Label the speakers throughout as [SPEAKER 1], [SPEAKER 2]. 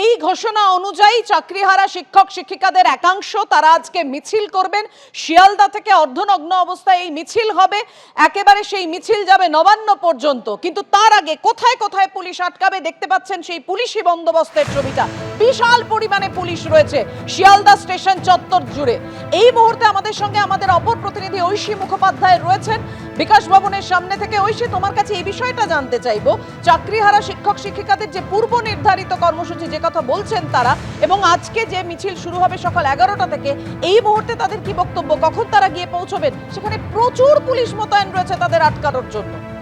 [SPEAKER 1] এই ঘোষণা অনুযায়ী চাকরিহারা শিক্ষক শিক্ষিকাদের একাংশ তারা আজকে মিছিল করবেন। শিয়ালদা থেকে অর্ধনগ্ন অবস্থায় এই মিছিল হবে। একেবারে সেই মিছিল যাবে নবান্ন পর্যন্ত। কিন্তু তার আগে কোথায় কোথায় পুলিশ আটকাবে দেখতে পাচ্ছেন সেই পুলিশি বন্দোবস্তের ছবিটা। বিশাল পরিমাণে পুলিশ রয়েছে শিয়ালদা স্টেশন চত্বর জুড়ে। এই মুহূর্তে আমাদের সঙ্গে আমাদের অপর প্রতিনিধি ঐশী মুখোপাধ্যায় রয়েছেন। বিকাশ ভবনের সামনে থেকে ঐশী, তোমার কাছে এই বিষয়টা জানতে চাইব। চাকরিহারা শিক্ষক, শিক্ষিকাদের যে পূর্ব নির্ধারিত কর্মসূচি, যে কথা বলছেন তারা, এবং আজকে যে মিছিল শুরু হবে সকাল এগারোটা থেকে, এই মুহূর্তে তাদের কি বক্তব্য? কখন তারা গিয়ে পৌঁছবেন? সেখানে প্রচুর পুলিশ মোতায়েন রয়েছে তাদের আটকানোর জন্য।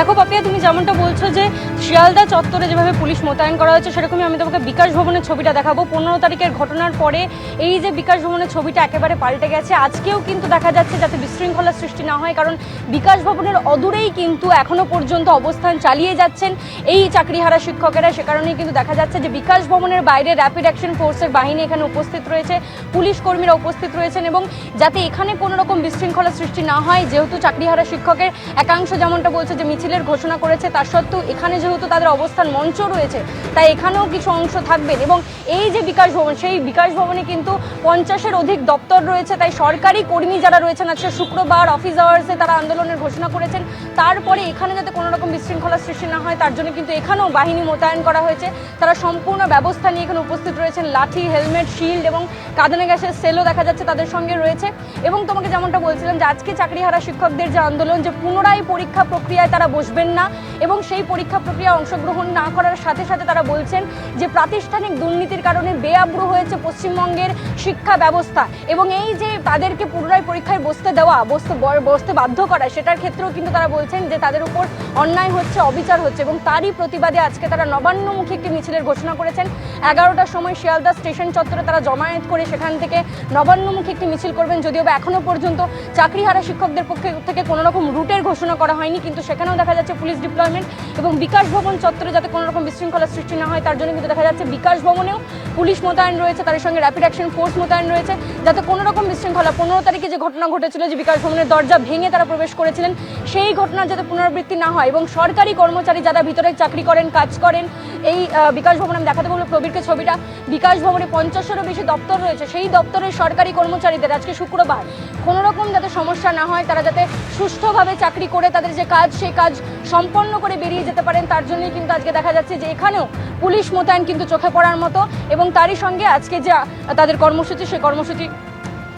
[SPEAKER 2] দেখো পাপিয়া, তুমি যেমনটা বলছো যে শিয়ালদা চত্বরে যেভাবে পুলিশ মোতায়েন করা হয়েছে, সেরকমই আমি তোমাকে বিকাশ ভবনের ছবিটা দেখাবো। পনেরো তারিখের ঘটনার পরে এই যে বিকাশ ভবনের ছবিটা একেবারে পাল্টে গেছে, আজকেও কিন্তু দেখা যাচ্ছে যাতে বিশৃঙ্খলার সৃষ্টি না হয়, কারণ বিকাশ ভবনের অদূরেই কিন্তু এখনও পর্যন্ত অবস্থান চালিয়ে যাচ্ছেন এই চাকরিহারা শিক্ষকেরা। সে কারণেই কিন্তু দেখা যাচ্ছে যে বিকাশ ভবনের বাইরে র্যাপিড অ্যাকশন ফোর্সের বাহিনী এখানে উপস্থিত রয়েছে, পুলিশ কর্মীরা উপস্থিত রয়েছেন এবং যাতে এখানে কোনো রকম বিশৃঙ্খলা সৃষ্টি না হয়, যেহেতু চাকরিহারা শিক্ষকের একাংশ যেমনটা বলছে যে মিছিলের ঘোষণা করেছে তার সত্ত্বেও এখানে যেহেতু তাদের অবস্থান মঞ্চ রয়েছে, তাই এখানেও কিছু অংশ থাকবেন এবং এই যে বিকাশ ভবন, সেই বিকাশ ভবনে কিন্তু পঞ্চাশের অধিক দপ্তর রয়েছে, তাই সরকারি কর্মী যারা রয়েছেন, আজকে শুক্রবার অফিস আওয়ার্সে তারা আন্দোলনের ঘোষণা করেছেন। তারপরে এখানে যাতে কোনো রকম বিশৃঙ্খলার সৃষ্টি না হয়, তার জন্য কিন্তু এখানেও বাহিনী মোতায়েন করা হয়েছে। তারা সম্পূর্ণ ব্যবস্থা নিয়ে এখানে উপস্থিত রয়েছেন, লাঠি, হেলমেট শিল্ড এবং কাঁদানে গ্যাসের সেলও দেখা যাচ্ছে তাদের সঙ্গে রয়েছে। এবং তোমাকে যেমনটা বলছিলাম যে আজকে চাকরিহারা শিক্ষকদের যে আন্দোলন, যে পুনরায় পরীক্ষা প্রক্রিয়ায় তারা বসবেন না এবং সেই পরীক্ষা প্রক্রিয়া অংশগ্রহণ না করার সাথে সাথে তারা বলছেন যে প্রাতিষ্ঠানিক দুর্নীতির কারণে বেআব্রু হয়েছে পশ্চিমবঙ্গের শিক্ষা ব্যবস্থা এবং এই যে তাদেরকে পুনরায় পরীক্ষায় বসতে দেওয়া, বসতে বসতে বাধ্য করা, সেটার ক্ষেত্রেও কিন্তু তারা বলছেন যে তাদের উপর অন্যায় হচ্ছে, অবিচার হচ্ছে এবং তারই প্রতিবাদে আজকে তারা নবান্নমুখী একটি মিছিলের ঘোষণা করেছেন। এগারোটার সময় শিয়ালদা স্টেশন চত্বরে তারা জমায়েত করে সেখান থেকে নবান্নমুখী একটি মিছিল করবেন, যদিও বা এখনও পর্যন্ত চাকরিহারা শিক্ষকদের পক্ষে থেকে কোনো রকম রুটের ঘোষণা করা হয়নি, কিন্তু সেখানেও দেখা যাচ্ছে পুলিশ ডিপ্লয়মেন্ট এবং বিকাশ ভবন চত্বরে যাতে কোনো রকম বিশৃঙ্খলার সৃষ্টি না হয়, তার জন্য কিন্তু দেখা যাচ্ছে বিকাশ ভবনেও পুলিশ মোতায়েন রয়েছে, তাদের সঙ্গে র্যাপিড অ্যাকশন ফোর্স মোতায়েন রয়েছে, যাতে কোনো রকম বিশৃঙ্খলা, পনেরো তারিখে যে ঘটনা ঘটেছিল যে বিকাশ ভবনের দরজা ভেঙে তারা প্রবেশ করেছিলেন, সেই ঘটনার যাতে পুনরাবৃত্তি না হয় এবং সরকারি কর্মচারী যারা ভিতরে চাকরি করেন, কাজ করেন এই বিকাশ ভবন আমি দেখাতে বলব প্রবীরকে ছবিটা। বিকাশ ভবনে পঞ্চাশেরও বেশি দপ্তর রয়েছে। সেই দপ্তরের সরকারি কর্মচারীদের আজকে শুক্রবার কোনো রকম যাতে সমস্যা না হয়, তারা যাতে সুষ্ঠুভাবে চাকরি করে তাদের যে কাজ, সেই কাজ সম্পন্ন করে বেরিয়ে যেতে পারেন, তার জন্যই কিন্তু আজকে দেখা যাচ্ছে যে এখানেও পুলিশ মোতায়েন কিন্তু চোখে পড়ার মতো এবং তারই সঙ্গে আজকে যে তাদের কর্মসূচি, সেই কর্মসূচি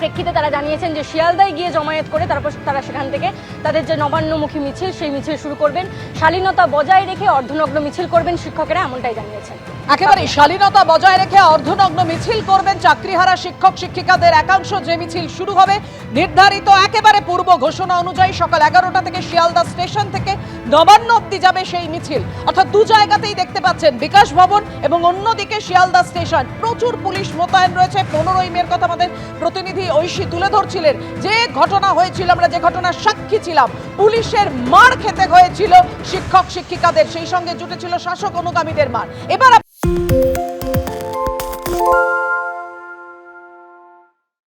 [SPEAKER 2] প্রেক্ষিতে তারা জানিয়েছেন যে শিয়ালদায় গিয়ে জমায়েত করে তারপর তারা সেখান থেকে তাদের যে নবান্নমুখী মিছিল, সেই মিছিল শুরু করবেন। শালীনতা বজায় রেখে অর্ধনগ্ন মিছিল করবেন শিক্ষকেরা, এমনটাই জানিয়েছেন।
[SPEAKER 1] একেবারে শালীনতা বজায় রেখে অর্ধনগ্ন মিছিল করবেন চাকরিহারা শিক্ষক, শিক্ষিকাদের একাংশ। যে মিছিল শুরু হবে, নির্ধারিত একেবারে পূর্ব ঘোষণা অনুযায়ী সকাল এগারোটা থেকে শিয়ালদা স্টেশন থেকে নবান্ন অব্দি যাবে সেই মিছিল। অর্থাৎ দু জায়গাতেই দেখতে পাচ্ছেন বিকাশ ভবন এবং অন্যদিকে শিয়ালদা স্টেশন। প্রচুর পুলিশ মোতায়েন রয়েছে। পনেরোই মের কথা আমাদের প্রতিনিধি ঐশী তুলে ধরছিলেন। যে ঘটনা হয়েছিল, আমরা যে ঘটনার সাক্ষী ছিলাম, পুলিশের মার খেতে হয়েছিল শিক্ষক, শিক্ষিকাদের। সেই সঙ্গে জুটেছিল শাসক অনুগামীদের মার। এবার